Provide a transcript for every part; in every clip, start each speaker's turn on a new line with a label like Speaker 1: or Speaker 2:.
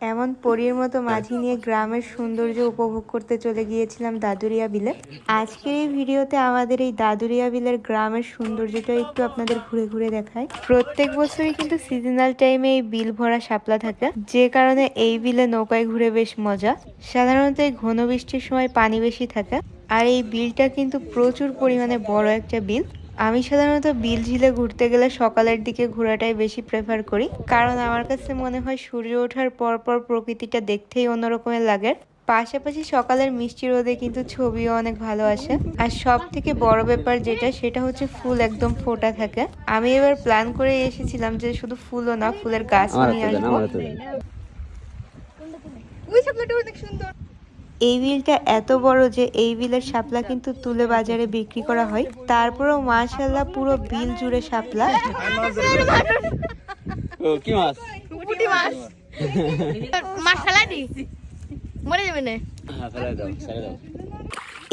Speaker 1: এমন পরীর মতো মাঝি নিয়ে গ্রামের সৌন্দর্য উপভোগ করতে চলে গিয়েছিলাম দাদুরিয়া বিলে। আজকের এই ভিডিওতে আমাদের এই দাদুরিয়া বিলের গ্রামের সৌন্দর্যটা একটু আপনাদের ঘুরে ঘুরে দেখায় প্রত্যেক বছরই কিন্তু সিজনাল টাইমে এই বিল ভরা শাপলা থাকে। যে কারণে এই বিলে নৌকায় ঘুরে বেশ মজা। সাধারণত এই ঘন বৃষ্টির সময় পানি বেশি থাকে। আর এই বিলটা কিন্তু প্রচুর পরিমাণে বড় একটা বিল। আমি সাধারণত বিল ঝিলে ঘুরতে গেলে সকালের দিকে ঘোরাটাই বেশি প্রেফার করি। কারণ আমার কাছে মনে হয় সূর্য ওঠার পর পর প্রকৃতিটা দেখতেই অন্যরকমের লাগে। পাশাপাশি সকালের মিষ্টি রোদে কিন্তু ছবিও অনেক ভালো আসে। আর সব থেকে বড় ব্যাপার যেটা সেটা হচ্ছে ফুল একদম ফোটা থাকে। আমি এবার প্ল্যান করে এসেছিলাম যে শুধু ফুলও না ফুলের
Speaker 2: গাছ
Speaker 1: নিয়ে আসব।
Speaker 3: অনেক সুন্দর।
Speaker 1: এই বিলটা এত বড় যে এই বিলের শাপলা কিন্তু তুলে বাজারে বিক্রি করা হয়। তারপরেও মাশাল্লাহ পুরো বিল জুড়ে শাপলা।
Speaker 2: ও কি মাছ?
Speaker 3: পুটি মাছ। মরে যাবে না।
Speaker 2: হ্যাঁ ফেলে দাও ছেড়ে দাও।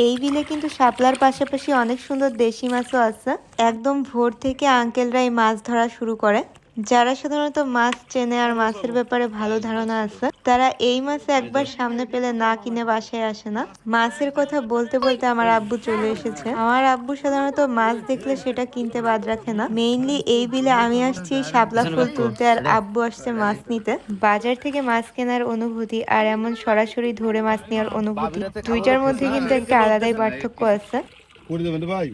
Speaker 1: এই বিলে কিন্তু শাপলার পাশাপাশি অনেক সুন্দর দেশি মাছও আছে। একদম ভোর থেকে আঙ্কেলরা এই মাছ ধরা শুরু করে। যারা সাধারণত মাছ চেনে আর মাছের ব্যাপারে ভালো ধারণা আছে তারা এই মাছ একবার সামনে পেলে না কিনে বাসায় আসে না। মাছের কথা বলতে বলতে আমার আব্বু চলে এসেছে। আমার আব্বু সাধারণত মাছ দেখলে সেটা কিনতে বাদ রাখে না। মেইনলি এই বিলে আমি আসছি শাপলা ফুল তুলতে আর আব্বু আসছে মাছ নিতে। বাজার থেকে মাছ কেনার অনুভূতি আর এমন সরাসরি ধরে মাছ নেওয়ার অনুভূতি দুইটার মধ্যে কিন্তু একটা আলাদাই পার্থক্য আছে।
Speaker 4: ভাই।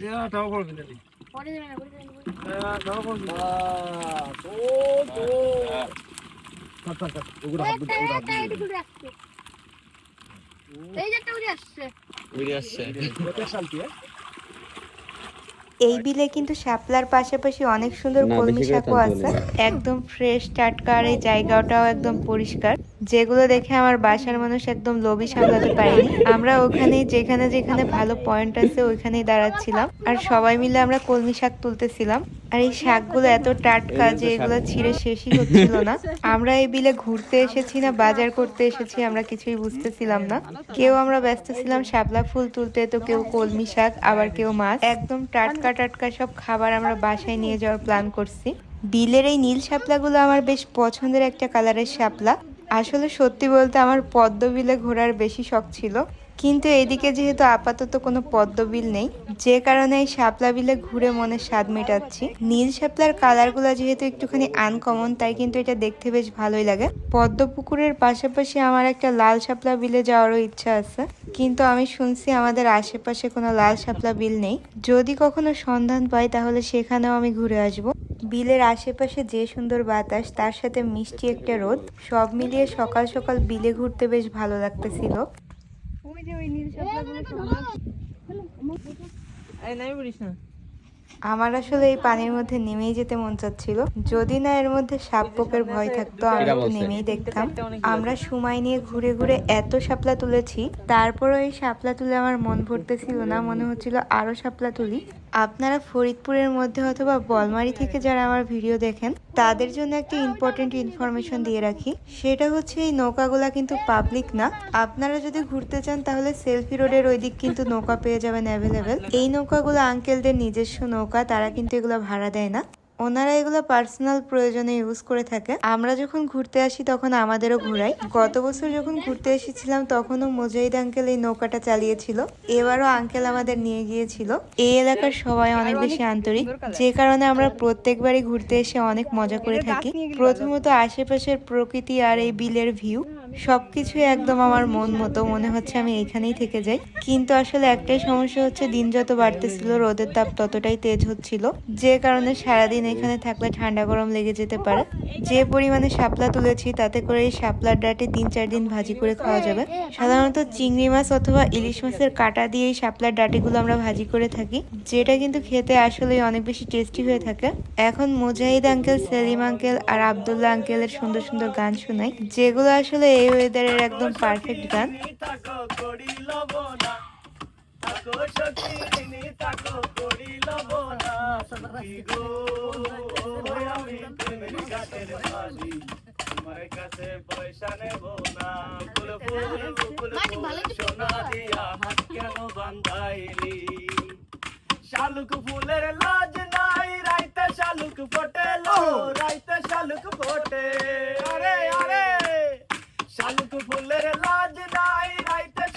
Speaker 3: এই
Speaker 1: বিলে কিন্তু শাপলার পাশাপাশি অনেক সুন্দর কলমি শাকও আছে। একদম ফ্রেশ টাটকা আর এই জায়গাটাও একদম পরিষ্কার। যেগুলো দেখে আমার বাসার মানুষ একদম লোভী সামলাতে পারেনি। আমরা ওখানে যেখানে যেখানে ভালো পয়েন্ট আছে ওইখানেই দাঁড়াচ্ছিলাম। আর সবাই মিলে আমরা কলমি শাক তুলতেছিলাম। আর এই শাকগুলো এত টাটকা যে এগুলো ছিঁড়ে শেষই হচ্ছিল না। আমরা এই বিলে ঘুরতে এসেছি না, বাজার করতে এসেছি, আমরা কিছুই বুঝতেছিলাম না। কেউ আমরা ব্যস্ত ছিলাম শাপলা ফুল তুলতে, তো কেউ কলমি শাক, আবার কেউ মাছ। একদম টাটকা টাটকা সব খাবার আমরা বাসায় নিয়ে যাওয়ার প্ল্যান করছি। বিলের এই নীল শাপলাগুলো আমার বেশ পছন্দের একটা কালারের শাপলা। আসলে সত্যি বলতে আমার পদ্ম বিলে ঘোরার বেশি শখ ছিল। কিন্তু এদিকে যেহেতু আপাতত কোনো পদ্ম বিল নেই, যে কারণে এই শাপলা বিলে ঘুরে মনে স্বাদ মেটাচ্ছি। নীল শাপলার কালারগুলো যেহেতু একটুখানি আনকমন তাই কিন্তু এটা দেখতে বেশ ভালোই লাগে। পদ্ম পুকুরের পাশাপাশি আমার একটা লাল শাপলা বিলে যাওয়ারও ইচ্ছা আছে। কিন্তু আমি শুনছি আমাদের আশেপাশে কোনো লাল শাপলা বিল নেই। যদি কখনো সন্ধান পাই, তাহলে সেখানেও আমি ঘুরে আসব। বিলের আশেপাশে যে সুন্দর বাতাস তার সাথে মিষ্টি একটা রোদ সব মিলিয়ে সকাল সকাল বিলে ঘুরতে বেশ ভালো লাগতেছিল।
Speaker 3: ওই যে ওই নীল শাপলাগুলো সুন্দর
Speaker 1: আমার আসলে এই পানির মধ্যে নেমেই যেতে মন চাচ্ছিল। যদি না এর মধ্যে সাপ পোকের ভয় থাকতো আমি
Speaker 2: এরা
Speaker 1: একটু নেমেই দেখতাম। আমরা সময় নিয়ে ঘুরে ঘুরে এত শাপলা তুলেছি তারপরও এই শাপলা তুলে আমার মন ভরতেছিল না মনে হচ্ছিল আরও শাপলা তুলি। আপনারা ফরিদপুরের মধ্যে অথবা বলমারি থেকে যারা আমার ভিডিও দেখেন, তাদের জন্য একটা ইম্পর্টেন্ট ইনফরমেশন দিয়ে রাখি। সেটা হচ্ছে এই নৌকাগুলা কিন্তু পাবলিক না। আপনারা যদি ঘুরতে চান, তাহলে সেলফি রোডের ওই দিক কিন্তু নৌকা পেয়ে যাবেন অ্যাভেলেবেল এই নৌকাগুলো আঙ্কেলদের নিজস্ব নৌকা, তারা কিন্তু এগুলো ভাড়া দেয় না। ওনারা এগুলো পার্সোনাল প্রয়োজনে ইউজ করে থাকে। আমরা যখন ঘুরতে আসি তখন আমাদেরও ঘুরাই। গত বছর যখন ঘুরতে এসেছিলাম তখনও মোজাহিদ আঙ্কেল এই নৌকাটা চালিয়েছিল। এবারও আঙ্কেল আমাদের নিয়ে গিয়েছিল। এই এলাকার সবাই অনেক বেশি আন্তরিক। যে কারণে আমরা প্রত্যেকবারই ঘুরতে এসে অনেক মজা করে থাকি। প্রথমত আশেপাশের প্রকৃতি আর এই বিলের ভিউ সবকিছুই একদম আমার মন মতো, মনে হচ্ছে আমি এখানেই থেকে যাই। কিন্তু আসলে একটাই সমস্যা হচ্ছে, দিন যত বাড়তেছিল, রোদের তাপ ততটাই তেজ হচ্ছিল। যে কারণে সারাদিন এখানে থাকলে ঠান্ডা গরম লেগে যেতে পারে। যে পরিমাণে শাপলা তুলেছি, তাতে করে এই শাপলার ডাটে তিন চার দিন ভাজি করে খাওয়া যাবে। সাধারণত চিংড়ি মাছ অথবা ইলিশ মাছের কাটা দিয়ে এই শাপলার ডাটিগুলো আমরা ভাজি করে থাকি, যেটা কিন্তু খেতে আসলে অনেক বেশি টেস্টি হয়ে থাকে। এখন মুজাহিদ আঙ্কেল, সেলিম আঙ্কেল আর আবদুল্লাহ আঙ্কেলের সুন্দর সুন্দর গান শোনাই, যেগুলো আসলে এই ওয়েদারের একদম পারফেক্ট গান।
Speaker 5: শালুক ফুলের লাজ নাই রাইতে শালুক ফোটে লো রাইতে শালুক ফোটে। আরে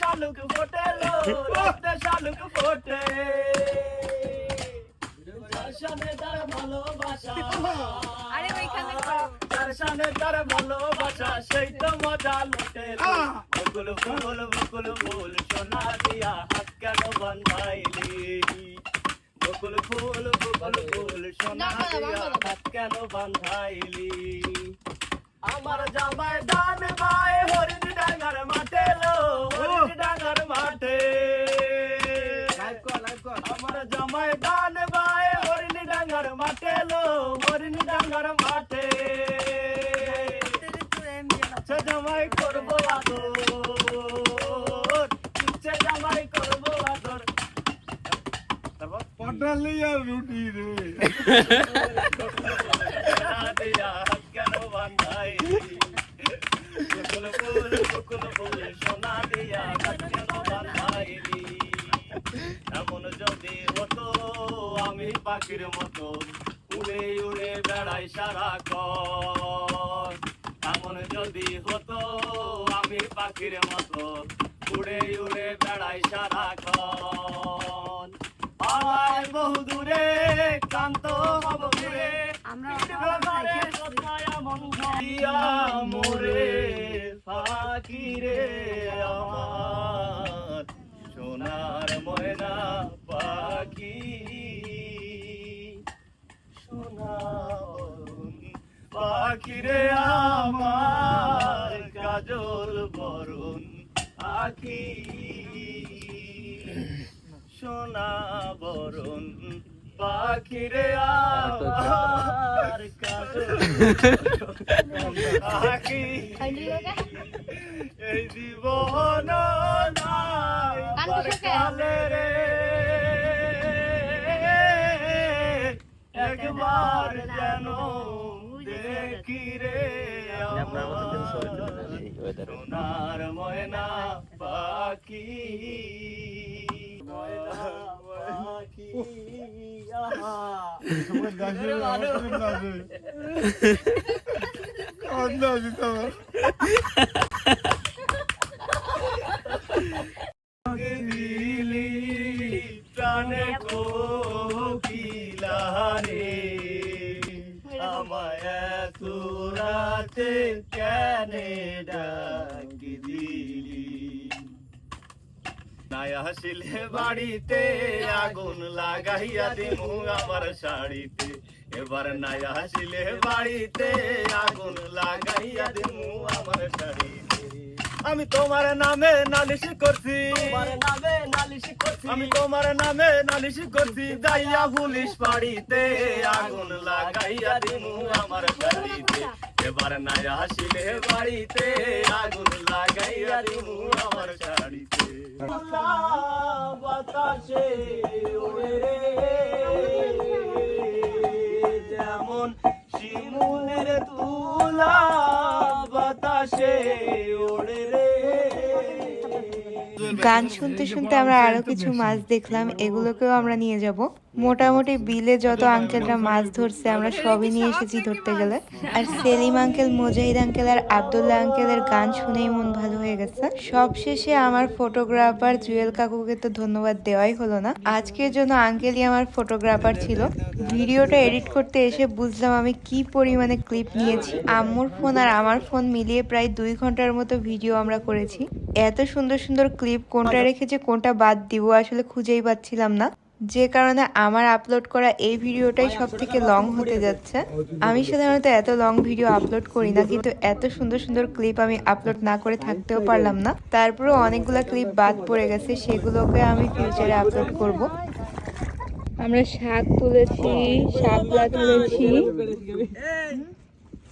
Speaker 5: শালুক ফোটে লো রাতে শালুক ফোটে। যার সামনে তার ভালোবাসা সেই তো মজা লুটে বকুল ফুল বকুল ফুল সোনা দিয়া কেন বান্ধাইলি বকুল ফুল বকুল ফুল সোনা দিয়া কেন বান্ধাইলি আমার জামাই দান ভাই হরিণ ডাঙ্গার মাঠে লো হরিণ ডাঙ্গার মাঠে। আমার জামাই দান ভাই হরিণ ডাঙ্গার মাঠে লো হরিণ ডাঙ্গার মাঠে। জামাই করব আদর। ইচ্ছে জামাই করব আদর।
Speaker 4: পটালি আর রুটি রে।
Speaker 5: এমন যদি হতো আমি পাখির মতো উড়ে উড়ে বেড়াই সারা কর এমন যদি হতো আমি পাখির মতো উড়ে উড়ে বেড়াই সারা কর আয় বহু দূরে ক্লান্ত হব আমরা ফাকিরে আমার সোনার ময়না পাখি। সোনার পাখিরে আমার কাজল বরণ আখি সোনা বরণ পাখিরে কাজল আখি এই জীবন নাই কালে রে। একবার যেন দেখি রে। সোনার ময়না পাখি। ময়না প্রাণে কোকিলারে আমায় তুরাতে কেনে ডাকি নাই হাসিলে বাড়িতে, আগুন লাগাইয়া দিমু আমার শাড়িতে। এবার নাই হাসিলে বাড়িতে, আগুন লাগাইয়া দিমু আমার শাড়িতে। আমি তোমার নামে নালিশ করছি। আমি তোমার নামে নালিশ করছি। যাইয়া পুলিশ বাড়িতে আগুন লাগাইয়া দিমু আমার শাড়িতে এবার নাই আসিলে বাড়িতে আগুন লাগাইয়া দিমু আমার শাড়িতে বাতাসে
Speaker 1: গান শুনতে শুনতে আমরা আরও কিছু মাছ দেখলাম এগুলোকেও আমরা নিয়ে যাব। মোটামুটি বিলে যত আঙ্কেলরা মাছ ধরছে, আমরা সবই নিয়ে এসেছি ধরতে গেলে। আর সেলিম আঙ্কেল, মুজাহিদ আঙ্কেল আর আবদুল্লাহ আঙ্কেলের গান শুনেই মন ভালো হয়ে গেছে। সব শেষে আমার ফটোগ্রাফার জুয়েল কাকুকে তো ধন্যবাদ দেওয়াই হলো না। আজকের জন্য আঙ্কেলই আমার ফটোগ্রাফার ছিল। ভিডিওটা এডিট করতে এসে বুঝলাম আমি কি পরিমাণে ক্লিপ নিয়েছি। আম্মুর ফোন আর আমার ফোন মিলিয়ে প্রায় দুই ঘণ্টার মতো ভিডিও আমরা করেছি। এত সুন্দর সুন্দর ক্লিপ কোনটা রেখেছে, কোনটা বাদ দিব আসলে খুঁজেই পাচ্ছিলাম না। যে কারণে আমার আপলোড করা এই ভিডিওটাই সব থেকে লং হতে যাচ্ছে। আমি সাধারণত এত লং ভিডিও আপলোড করি না কিন্তু এত সুন্দর সুন্দর ক্লিপ আমি আপলোড না করে থাকতেও পারলাম না। তারপরেও অনেকগুলো ক্লিপ বাদ পড়ে গেছে সেগুলোকে আমি ফিউচারে আপলোড করব। আমরা শাক তুলেছি শাপলা তুলেছি।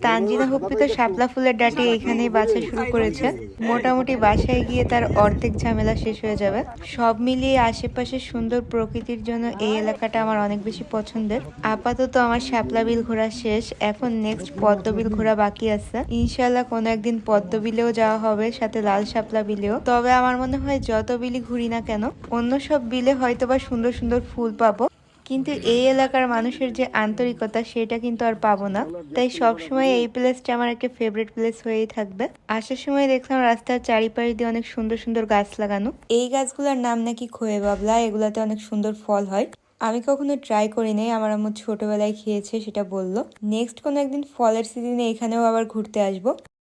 Speaker 1: তানজিনা হুপ্পি তো শাপলা ফুলের ডাটি এখানেই বাছা শুরু করেছে। মোটামুটি বাসায় গিয়ে তার অর্ধেক ঝামেলা শেষ হয়ে যাবে। সব মিলিয়ে আশেপাশে সুন্দর প্রকৃতির জন্য এই এলাকাটা আমার অনেক বেশি পছন্দের। আপাতত আমার শাপলা বিল ঘোরা শেষ। এখন নেক্সট পদ্ম বিল ঘোরা বাকি আছে। ইনশাল্লাহ কোনো একদিন পদ্ম বিলেও যাওয়া হবে, সাথে লাল শাপলা বিলেও। তবে আমার মনে হয় যত বিলি ঘুরি না কেন, অন্য সব বিলে হয়তোবা সুন্দর সুন্দর ফুল পাবো। কিন্তু এই এলাকার মানুষের যে আন্তরিকতা, সেটা কিন্তু আর পাবো না। তাই সব সময় এই প্লেসটা আমার একটা ফেভারিট প্লেস হয়েই থাকবে। আসার সময় দেখলাম রাস্তার চারিপাশ দিয়ে অনেক সুন্দর সুন্দর গাছ লাগানো। এই গাছগুলোর নাম নাকি খোয়ে বাবলা, এগুলাতে অনেক সুন্দর ফল হয়। আমি কখনো ট্রাই করি নাই, আমার আম্মু ছোটবেলায় খেয়েছে, সেটা বলল। নেক্সট কোনো একদিন ফলের সিজনে এখানেও আবার ঘুরতে আসব।